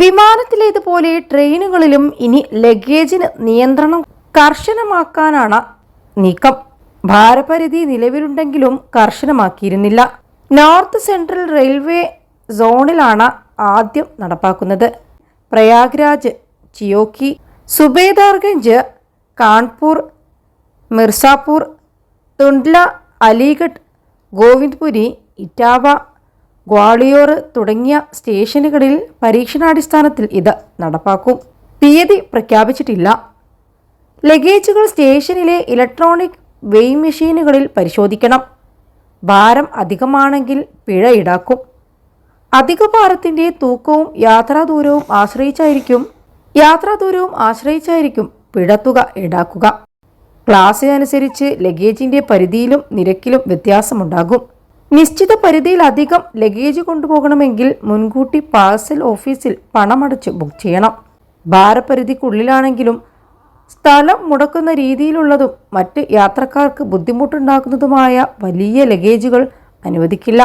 വിമാനത്തിലേതുപോലെ ട്രെയിനുകളിലും ഇനി ലഗേജിന് നിയന്ത്രണം കർശനമാക്കാനാണ് നീക്കം. ഭാരപരിധി നിലവിലുണ്ടെങ്കിലും കർശനമാക്കിയിരുന്നില്ല. നോർത്ത് സെൻട്രൽ റെയിൽവേ സോണിലാണ് ആദ്യം നടപ്പാക്കുന്നത്. പ്രയാഗ്രാജ് ചിയോക്കി സുബേദാർഗഞ്ച് കാൺപൂർ മിർസാപൂർ തുണ്ട്ല അലിഗഡ് ഗോവിന്ദ്പുരി ഇറ്റാവ ഗ്വാളിയോർ തുടങ്ങിയ സ്റ്റേഷനുകളിൽ പരീക്ഷണാടിസ്ഥാനത്തിൽ ഇത് നടപ്പാക്കും. തീയതി പ്രഖ്യാപിച്ചിട്ടില്ല. ലഗേജുകൾ സ്റ്റേഷനിലെ ഇലക്ട്രോണിക് വെയിങ് മെഷീനുകളിൽ പരിശോധിക്കണം. ഭാരം അധികമാണെങ്കിൽ പിഴ ഈടാക്കും. അധിക ഭാരത്തിന്റെ തൂക്കവും യാത്രാദൂരവും ആശ്രയിച്ചായിരിക്കും യാത്രാദൂരവും ആശ്രയിച്ചായിരിക്കും പിഴത്തുക ഈടാക്കുക. ക്ലാസ്സിനനുസരിച്ച് ലഗേജിന്റെ പരിധിയിലും നിരക്കിലും വ്യത്യാസമുണ്ടാകും. നിശ്ചിത പരിധിയിലധികം ലഗേജ് കൊണ്ടുപോകണമെങ്കിൽ മുൻകൂട്ടി പാഴ്സൽ ഓഫീസിൽ പണമടച്ച് ബുക്ക് ചെയ്യണം. ഭാരപരിധിക്കുള്ളിലാണെങ്കിലും സ്ഥലം മുടക്കുന്ന രീതിയിലുള്ളതും മറ്റ് യാത്രക്കാർക്ക് ബുദ്ധിമുട്ടുണ്ടാക്കുന്നതുമായ വലിയ ലഗേജുകൾ അനുവദിക്കില്ല.